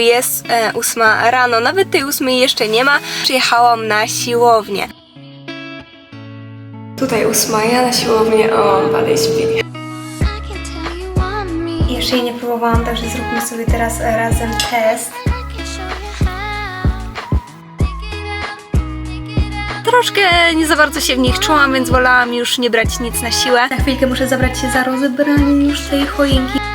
Jest e, ósma rano, nawet tej ósmej jeszcze nie ma. Przyjechałam na siłownię. Tutaj ósma, ja na siłownię, o, dalej śpi. I can tell you want me. Jeszcze jej nie próbowałam, także zróbmy sobie teraz razem test. Troszkę nie za bardzo się w nich czułam, więc wolałam już nie brać nic na siłę. Na chwilkę muszę zabrać się za rozebranie już tej choinki.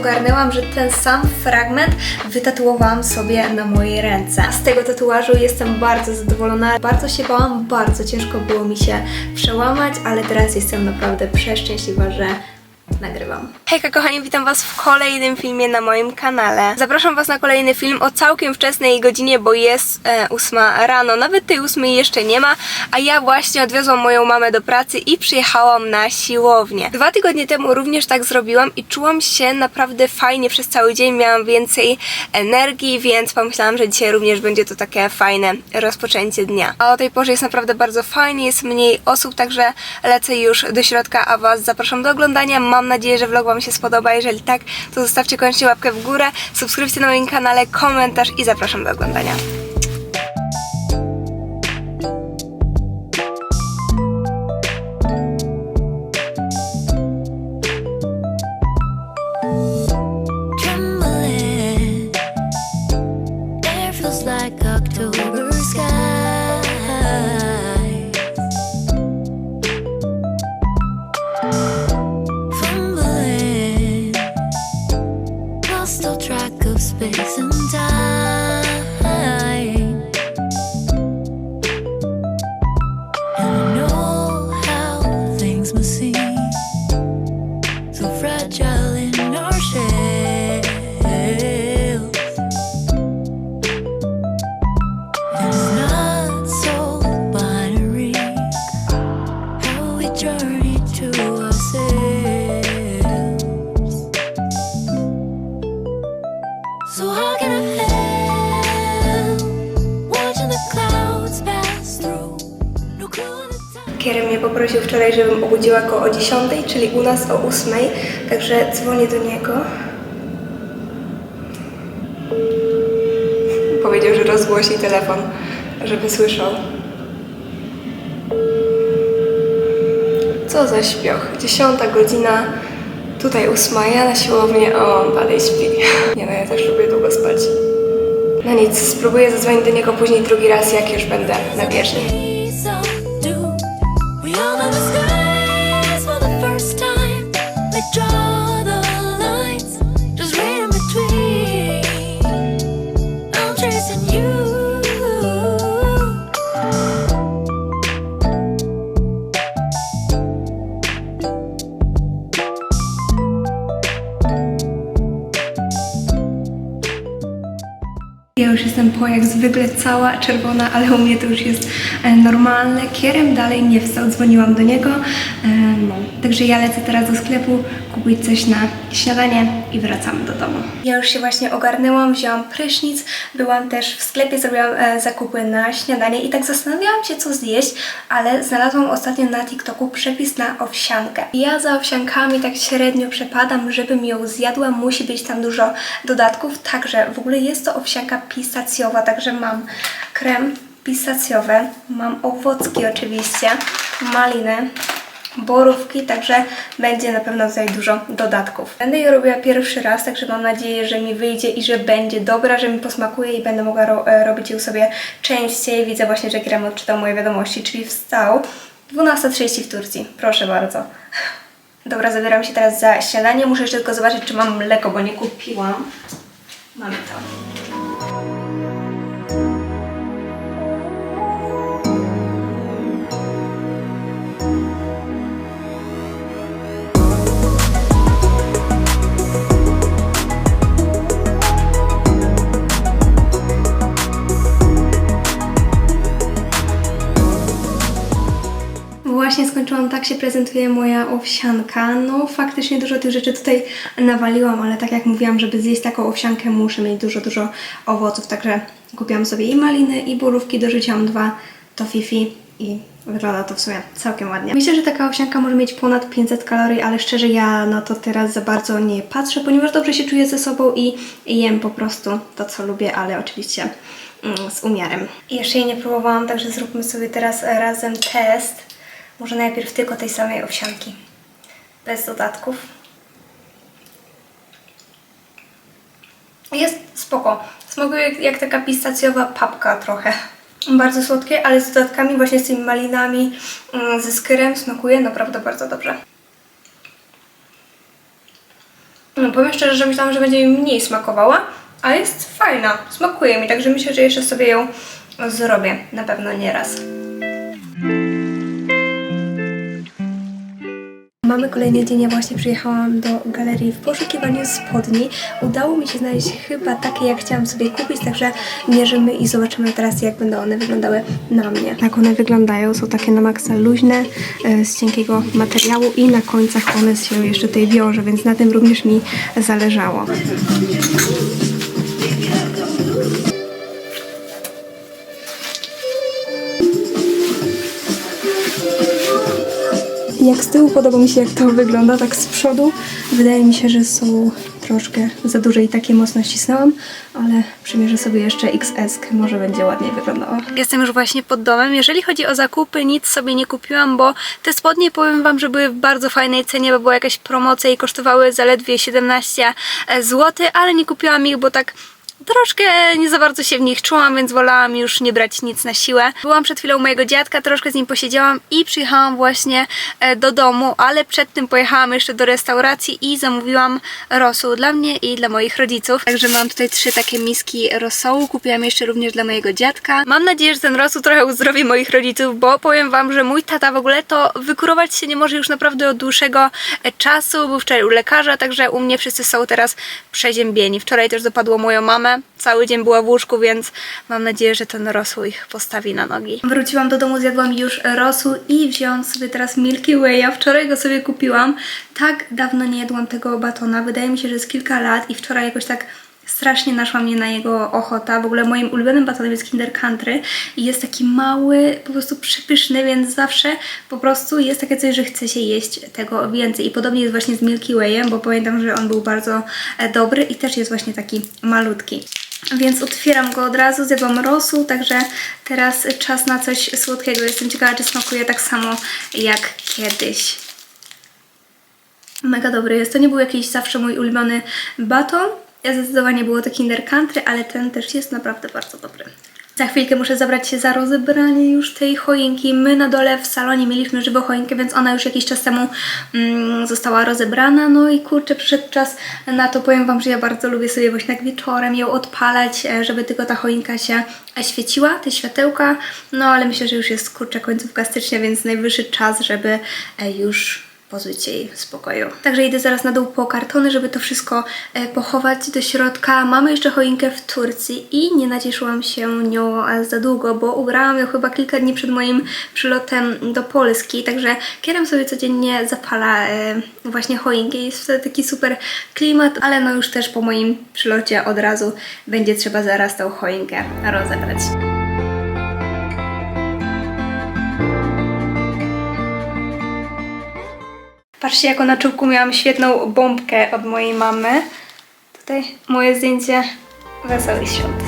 Ogarnęłam, że ten sam fragment wytatuowałam sobie na mojej ręce. Z tego tatuażu jestem bardzo zadowolona. Bardzo się bałam, bardzo ciężko było mi się przełamać, ale teraz jestem naprawdę przeszczęśliwa, że nagrywam. Hejka kochani, witam Was w kolejnym filmie na moim kanale. Zapraszam Was na kolejny film o całkiem wczesnej godzinie, bo jest e, 8 rano. Nawet tej 8 jeszcze nie ma, a ja właśnie odwiozłam moją mamę do pracy i przyjechałam na siłownię. Dwa tygodnie temu również tak zrobiłam i czułam się naprawdę fajnie przez cały dzień. Miałam więcej energii, więc pomyślałam, że dzisiaj również będzie to takie fajne rozpoczęcie dnia. A o tej porze jest naprawdę bardzo fajnie, jest mniej osób, także lecę już do środka, a Was zapraszam do oglądania. Mam nadzieję, że vlog Wam się spodoba. Jeżeli tak, to zostawcie koniecznie łapkę w górę, subskrypcję na moim kanale, komentarz i zapraszam do oglądania. So how can I watching the clouds pass through? No mnie poprosił wczoraj, żebym obudziła go o 10, czyli u nas o 8, także dzwonię do niego. Powiedział, że rozgłosi telefon, żeby słyszał. Co za śpioch. 10 godzina, tutaj 8, ja na siłownię, a on dalej śpi. Nie no, ja też lubię długo spać. No nic, spróbuję zadzwonić do niego później drugi raz, jak już będę na bieżni. she Ja już jestem po jak zwykle cała czerwona, ale u mnie to już jest e, normalne. Kierem dalej nie wstał, dzwoniłam do niego. E, No, także ja lecę teraz do sklepu kupić coś na śniadanie i wracamy do domu. Ja już się właśnie ogarnęłam, wzięłam prysznic, byłam też w sklepie, zrobiłam e, zakupy na śniadanie i tak zastanawiałam się co zjeść, ale znalazłam ostatnio na TikToku przepis na owsiankę. Ja za owsiankami tak średnio przepadam, żebym ją zjadła, musi być tam dużo dodatków, także w ogóle jest to owsianka pistacjowa, także mam krem pistacjowy, mam owocki oczywiście, maliny, borówki, także będzie na pewno tutaj dużo dodatków. Będę je robiła pierwszy raz, także mam nadzieję, że mi wyjdzie i że będzie dobra, że mi posmakuje i będę mogła ro e, robić ją sobie częściej. Widzę właśnie, że Kieram odczytał moje wiadomości, czyli wstał. 12.30 w Turcji, proszę bardzo. Dobra, zabieram się teraz za śniadanie. Muszę jeszcze tylko zobaczyć, czy mam mleko, bo nie kupiłam. Mamy to. Właśnie skończyłam, tak się prezentuje moja owsianka. No faktycznie dużo tych rzeczy tutaj nawaliłam, ale tak jak mówiłam, żeby zjeść taką owsiankę muszę mieć dużo, dużo owoców, także kupiłam sobie i maliny, i borówki, dorzuciłam dwa tofifi i wygląda to w sumie całkiem ładnie. Myślę, że taka owsianka może mieć ponad 500 kalorii, ale szczerze ja na to teraz za bardzo nie patrzę, ponieważ dobrze się czuję ze sobą i jem po prostu to, co lubię, ale oczywiście mm, z umiarem. Jeszcze jej nie próbowałam, także zróbmy sobie teraz razem test. Może najpierw tylko tej samej owsianki, bez dodatków. Jest spoko. Smakuje jak, jak taka pistacjowa papka trochę. Bardzo słodkie, ale z dodatkami właśnie z tymi malinami, mm, ze skyrem smakuje naprawdę bardzo dobrze. No, powiem szczerze, że myślałam, że będzie mi mniej smakowała, a jest fajna. Smakuje mi, także myślę, że jeszcze sobie ją zrobię. Na pewno nie raz. Mamy kolejny dzień, ja właśnie przyjechałam do galerii w poszukiwaniu spodni. Udało mi się znaleźć chyba takie, jak chciałam sobie kupić, także mierzymy i zobaczymy teraz, jak będą one wyglądały na mnie. Tak one wyglądają, są takie na maksa luźne, e, z cienkiego materiału i na końcach one się jeszcze tutaj wiąże, więc na tym również mi zależało. Jak z tyłu podoba mi się, jak to wygląda, tak z przodu wydaje mi się, że są troszkę za duże i takie mocno ścisnęłam, ale przymierzę sobie jeszcze XS, może będzie ładniej wyglądało. Jestem już właśnie pod domem. Jeżeli chodzi o zakupy, nic sobie nie kupiłam, bo te spodnie powiem Wam, że były w bardzo fajnej cenie, bo była jakaś promocja i kosztowały zaledwie 17 zł, ale nie kupiłam ich, bo tak troszkę nie za bardzo się w nich czułam, więc wolałam już nie brać nic na siłę. Byłam przed chwilą u mojego dziadka, troszkę z nim posiedziałam i przyjechałam właśnie e, do domu, ale przed tym pojechałam jeszcze do restauracji i zamówiłam rosół dla mnie i dla moich rodziców. Także mam tutaj trzy takie miski rosołu, kupiłam jeszcze również dla mojego dziadka. Mam nadzieję, że ten rosół trochę uzdrowi moich rodziców, bo powiem wam, że mój tata w ogóle to wykurować się nie może już naprawdę od dłuższego e, czasu. Był wczoraj u lekarza, także u mnie wszyscy są teraz przeziębieni. Wczoraj też dopadło moją mamę. Cały dzień była w łóżku, więc mam nadzieję, że ten rosół ich postawi na nogi. Wróciłam do domu, zjadłam już rosół i wzięłam sobie teraz Milky Way'a. Wczoraj go sobie kupiłam. Tak dawno nie jadłam tego batona. Wydaje mi się, że jest kilka lat i wczoraj jakoś tak strasznie naszła mnie na jego ochota. W ogóle moim ulubionym batonem jest Kinder Country i jest taki mały, po prostu przepyszny, więc zawsze po prostu jest takie coś, że chce się jeść tego więcej. I podobnie jest właśnie z Milky Wayem, bo pamiętam, że on był bardzo e, dobry i też jest właśnie taki malutki. Więc otwieram go od razu, zjadłam rosół, także teraz czas na coś słodkiego. Jestem ciekawa, czy smakuje tak samo jak kiedyś. Mega dobry jest. To nie był jakiś zawsze mój ulubiony baton. Ja zdecydowanie było to Kinder Country, ale ten też jest naprawdę bardzo dobry. Za chwilkę muszę zabrać się za rozebranie już tej choinki. My na dole w salonie mieliśmy żywą choinkę, więc ona już jakiś czas temu mm, została rozebrana. No i kurczę, przyszedł czas na to. Powiem Wam, że ja bardzo lubię sobie właśnie tak wieczorem ją odpalać, e, żeby tylko ta choinka się e, świeciła, te światełka. No ale myślę, że już jest kurczę końcówka stycznia, więc najwyższy czas, żeby e, już pozbyć jej spokoju. Także idę zaraz na dół po kartony, żeby to wszystko e, pochować do środka. Mamy jeszcze choinkę w Turcji i nie nacieszyłam się nią za długo, bo ubrałam ją chyba kilka dni przed moim przylotem do Polski, także kierem sobie codziennie zapala e, właśnie choinkę. Jest wtedy taki super klimat, ale no już też po moim przylocie od razu będzie trzeba zaraz tą choinkę rozebrać. Patrzcie, jaką na czubku miałam świetną bombkę od mojej mamy. Tutaj moje zdjęcie Wesołych Świąt.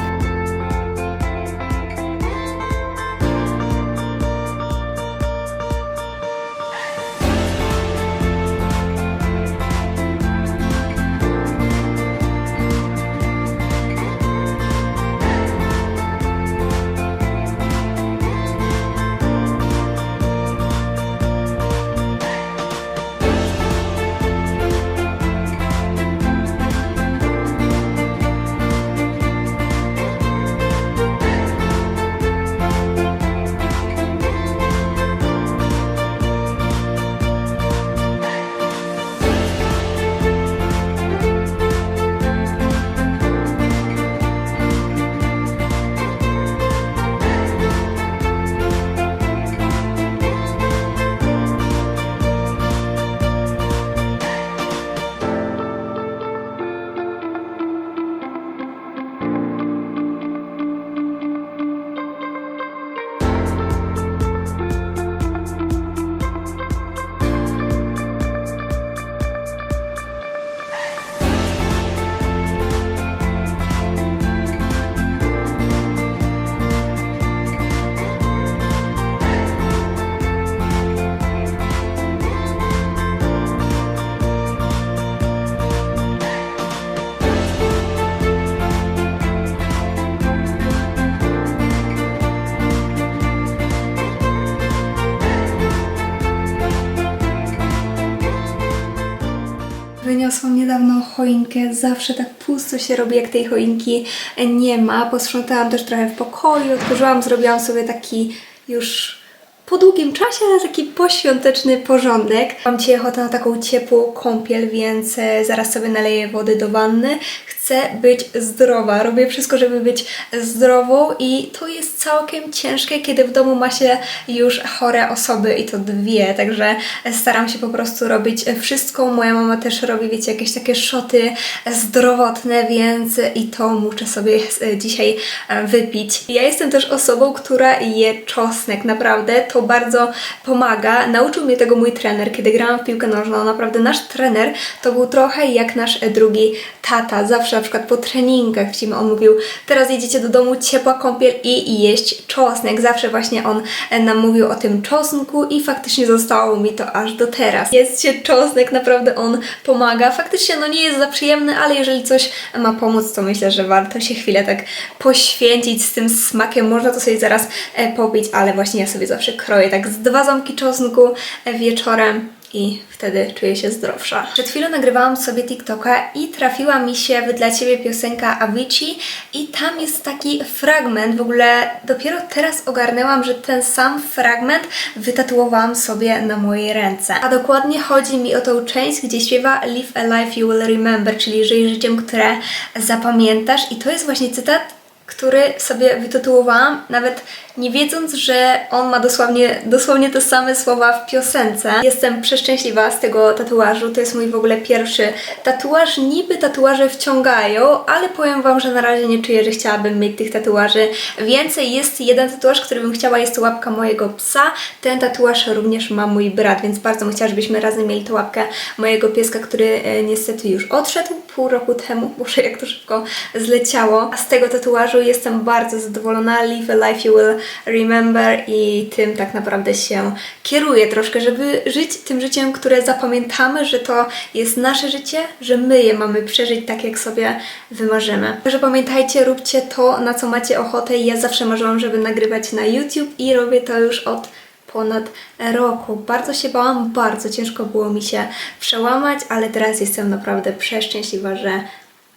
Niedawno choinkę. Zawsze tak pusto się robi, jak tej choinki nie ma. Posprzątałam też trochę w pokoju, otworzyłam, zrobiłam sobie taki już po długim czasie, ale taki poświąteczny porządek. Mam dzisiaj ochotę na taką ciepłą kąpiel, więc e, zaraz sobie naleję wody do wanny. Chcę być zdrowa, robię wszystko, żeby być zdrową i to jest całkiem ciężkie, kiedy w domu ma się już chore osoby i to dwie, także staram się po prostu robić wszystko. Moja mama też robi, wiecie, jakieś takie szoty zdrowotne, więc i to muszę sobie e, dzisiaj e, wypić. Ja jestem też osobą, która je czosnek, naprawdę to bardzo pomaga. Nauczył mnie tego mój trener, kiedy grałam w piłkę nożną. Naprawdę nasz trener to był trochę jak nasz drugi tata. Zawsze na przykład po treningach widzimy, on mówił, teraz jedziecie do domu, ciepła kąpiel i jeść czosnek. Zawsze właśnie on e, nam mówił o tym czosnku i faktycznie zostało mi to aż do teraz. Jest się czosnek, naprawdę on pomaga. Faktycznie no nie jest za przyjemny, ale jeżeli coś ma pomóc, to myślę, że warto się chwilę tak poświęcić z tym smakiem. Można to sobie zaraz e, popić, ale właśnie ja sobie zawsze kroję tak z dwa ząbki czosnku wieczorem i wtedy czuję się zdrowsza. Przed chwilą nagrywałam sobie TikToka i trafiła mi się Dla Ciebie piosenka Avicii i tam jest taki fragment, w ogóle dopiero teraz ogarnęłam, że ten sam fragment wytatuowałam sobie na mojej ręce. A dokładnie chodzi mi o tą część, gdzie śpiewa Live a life you will remember, czyli żyj życiem, które zapamiętasz i to jest właśnie cytat który sobie wytytułowałam, nawet nie wiedząc, że on ma dosłownie, dosłownie te same słowa w piosence. Jestem przeszczęśliwa z tego tatuażu. To jest mój w ogóle pierwszy tatuaż. Niby tatuaże wciągają, ale powiem Wam, że na razie nie czuję, że chciałabym mieć tych tatuaży więcej. Jest jeden tatuaż, który bym chciała, jest to łapka mojego psa. Ten tatuaż również ma mój brat, więc bardzo bym chciała, żebyśmy razem mieli tę łapkę mojego pieska, który e, niestety już odszedł pół roku temu. Boże, jak to szybko zleciało. A z tego tatuażu jestem bardzo zadowolona. Live a life you will remember i tym tak naprawdę się kieruję troszkę, żeby żyć tym życiem, które zapamiętamy, że to jest nasze życie, że my je mamy przeżyć tak, jak sobie wymarzymy. Także pamiętajcie, róbcie to, na co macie ochotę. Ja zawsze marzyłam, żeby nagrywać na YouTube i robię to już od ponad roku. Bardzo się bałam, bardzo ciężko było mi się przełamać, ale teraz jestem naprawdę przeszczęśliwa, że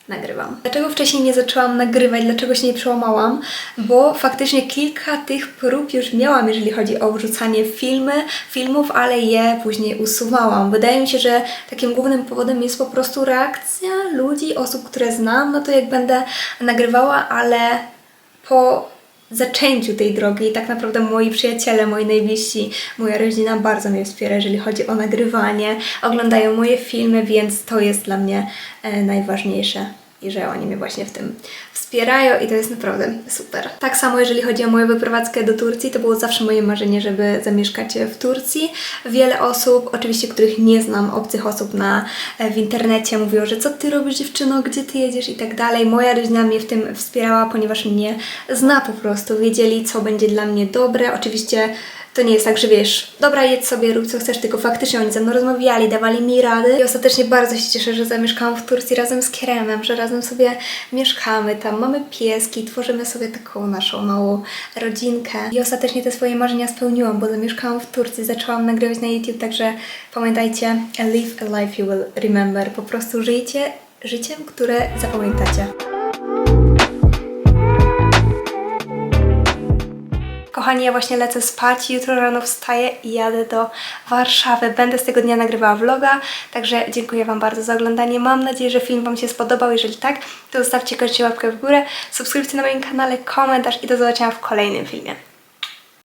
nagrywam. Dlaczego wcześniej nie zaczęłam nagrywać, dlaczego się nie przełamałam? Bo faktycznie kilka tych prób już miałam, jeżeli chodzi o wrzucanie filmy, filmów, ale je później usuwałam. Wydaje mi się, że takim głównym powodem jest po prostu reakcja ludzi, osób, które znam, no to jak będę nagrywała, ale po zaczęciu tej drogi. Tak naprawdę moi przyjaciele, moi najbliżsi, moja rodzina bardzo mnie wspiera, jeżeli chodzi o nagrywanie, oglądają moje filmy, więc to jest dla mnie e, najważniejsze. I że oni mnie właśnie w tym wspierają i to jest naprawdę super. Tak samo jeżeli chodzi o moją wyprowadzkę do Turcji, to było zawsze moje marzenie, żeby zamieszkać w Turcji. Wiele osób, oczywiście których nie znam, obcych osób na, e, w internecie mówiło, że co ty robisz dziewczyno, gdzie ty jedziesz i tak dalej. Moja rodzina mnie w tym wspierała, ponieważ mnie zna po prostu. Wiedzieli, co będzie dla mnie dobre. Oczywiście to nie jest tak, że wiesz, dobra, jedz sobie, rób co chcesz, tylko faktycznie oni ze mną rozmawiali, dawali mi rady. I ostatecznie bardzo się cieszę, że zamieszkałam w Turcji razem z Keremem, że razem sobie mieszkamy tam, mamy pieski, tworzymy sobie taką naszą małą rodzinkę. I ostatecznie te swoje marzenia spełniłam, bo zamieszkałam w Turcji, zaczęłam nagrywać na YouTube, także pamiętajcie, live a life you will remember, po prostu żyjcie życiem, które zapamiętacie. Kochani, ja właśnie lecę spać. Jutro rano wstaję i jadę do Warszawy. Będę z tego dnia nagrywała vloga, także dziękuję Wam bardzo za oglądanie. Mam nadzieję, że film Wam się spodobał. Jeżeli tak, to zostawcie koniecznie łapkę w górę, subskrypcję na moim kanale, komentarz i do zobaczenia w kolejnym filmie.